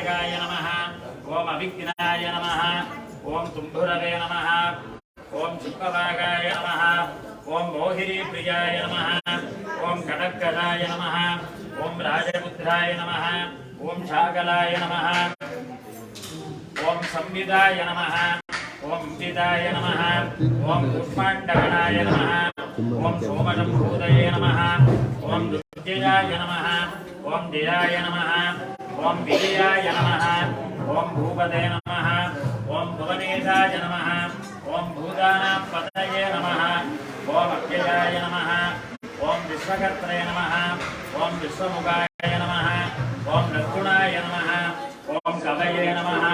सिद्धिविदायकाय नमः ॐ अभिज्ञाय नमः ॐ तुम्भुरवे नमः ॐ शुक्लभागाय नमः ॐ मोहिनीप्रियाय नमः ॐ कटकराय नमः ॐ राजपुत्राय नमः ॐ शाकलाय नमः ॐ संविदाय नमः ॐ विदाय नमः ॐ पुष्पाण्डगणाय नमः ॐ सोमशम्भूतये नमः ॐ दुर्जयाय नमः ॐ जयाय नमः ॐ विजयाय नमः ॐ भूपदे नमः ॐ भुवनेशाय नमः ॐ भूतानां पतये नमः ॐ अव्ययाय नमः ॐ विश्वकर्त्रे नमः ॐ विश्वमुखाय नमः ॐ निर्गुणाय नमः ॐ कवये नमः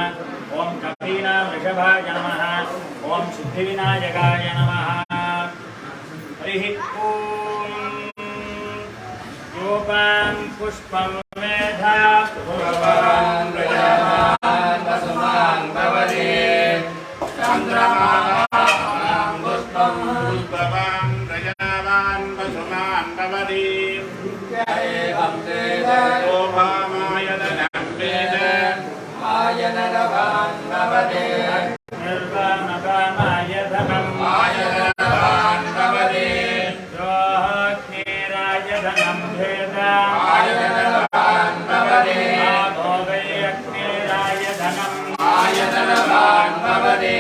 ॐ कपीना वृषभाय नमः ॐ सिद्धिविनायकाय नमः अग्निराय धनम् आयनरवान् भवति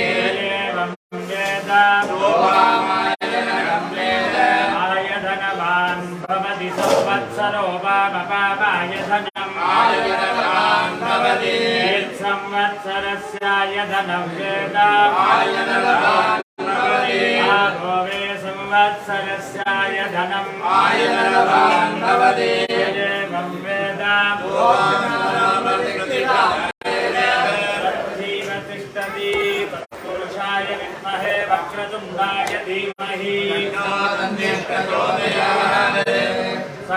एवं वेद शोभामायनरं वेद आयधनवान् भवति संवत्सरो वामपावाय धनम् आयनरवान् भवति संवत्सरस्यायधनं वेद आयनरवान् भवति आभोवे संवत्सरस्याय धनम्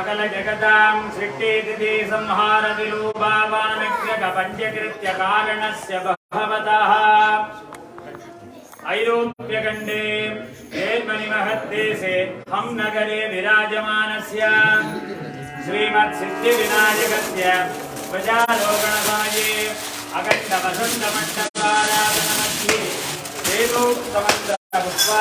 सकल जगतां सृष्टितिथि संहार विरूपावानग्रग पञ्चकृत्य कारणस्य भवतः ऐरोप्यखण्डे हेमनिमहद्देशे हं नगरे विराजमानस्य श्रीमत्सिद्धिविनायकस्य प्रजालोकणसमये अखण्डवसन्तमण्डपाराधनमध्ये देवोक्तमन्त्रपुष्पा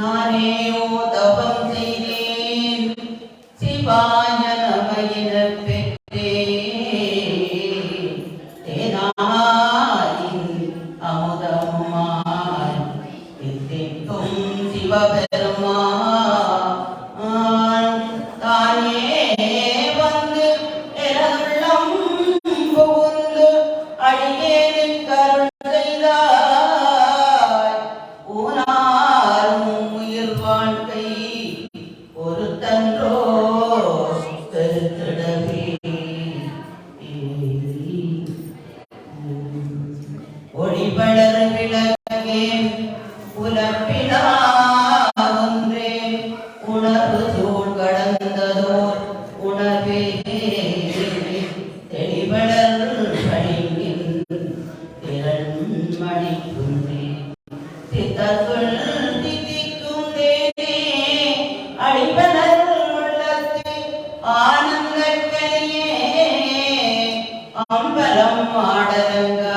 ನಾನೇ அறம் ஆடலங்க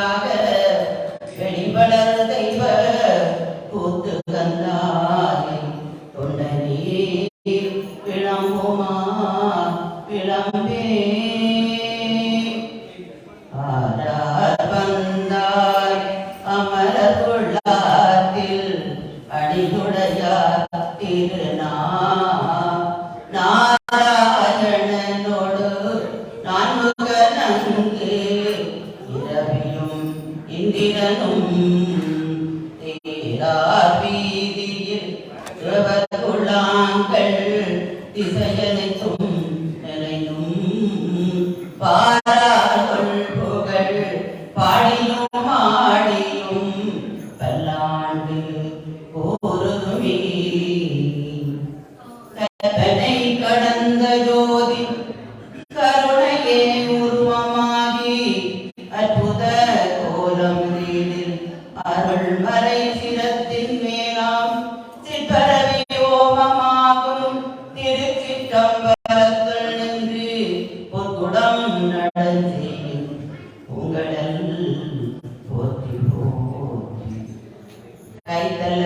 ahí está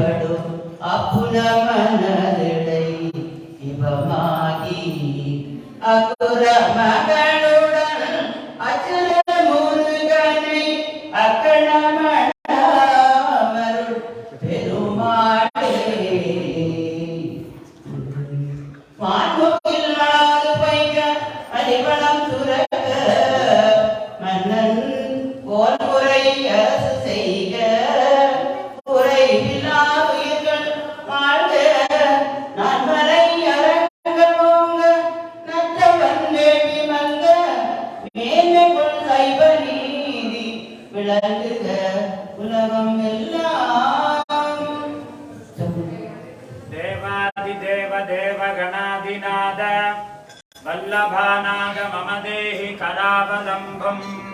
పడు. అప్పుల మన देवगणादिनाद वल्लभानाग मम देहि करावलम्बम्